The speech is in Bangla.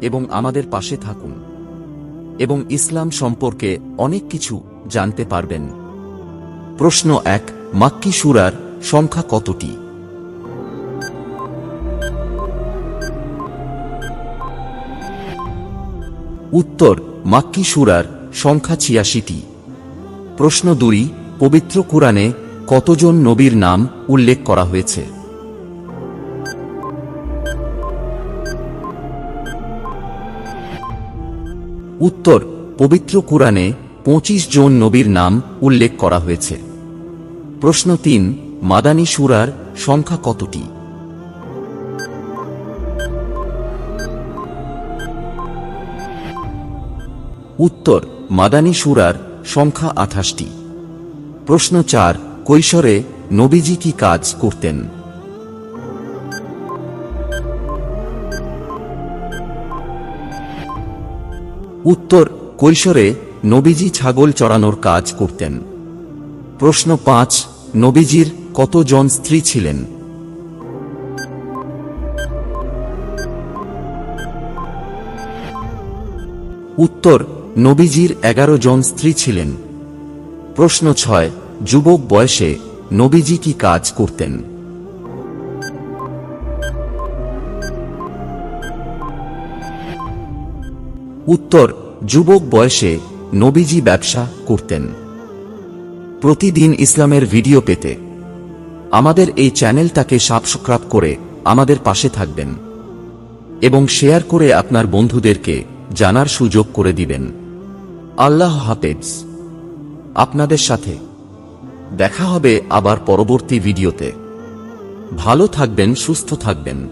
এবং আমাদের পাশে থাকুন। এবং ইসলাম সম্পর্কে অনেক কিছু জানতে পারবেন। প্রশ্ন এক, মাক্কি সুরার সংখ্যা কতটি? উত্তর, মাক্কি সুরার সংখ্যা ছিয়াশিটি। প্রশ্ন দুই, পবিত্র কুরআনে কতজন নবীর নাম উল্লেখ করা হয়েছে? উত্তর, পবিত্র কুরআনে পঁচিশ জন নবীর নাম উল্লেখ করা হয়েছে। প্রশ্ন তিন, মাদানী সুরার সংখ্যা কতটি? উত্তর, মাদানী সুরার সংখ্যা আঠাশটি। প্রশ্ন চার, কৈশোরে নবীজি কি কাজ করতেন? উত্তর কৈশোরে নবীজি ছাগল চড়ানোর কাজ করতেন। প্রশ্ন পাঁচ, নবীজির কতজন স্ত্রী ছিলেন? উত্তর, নবীজির এগারো জন স্ত্রী ছিলেন। প্রশ্ন ছয়, যুবক বয়সে নবীজি কি কাজ করতেন? উত্তর, যুবক বয়সে নবীজি ব্যবসা করতেন। প্রতিদিন ইসলামের ভিডিও পেতে। আমাদের এই চ্যানেলটাকে সাবস্ক্রাইব করে আমাদের পাশে থাকবেন এবং শেয়ার করে আপনার বন্ধুদেরকে জানার সুযোগ করে দিবেন। আল্লাহ হাফেজ। আপনাদের সাথে। দেখা হবে আবার পরবর্তী ভিডিওতে। ভালো থাকবেন, সুস্থ থাকবেন।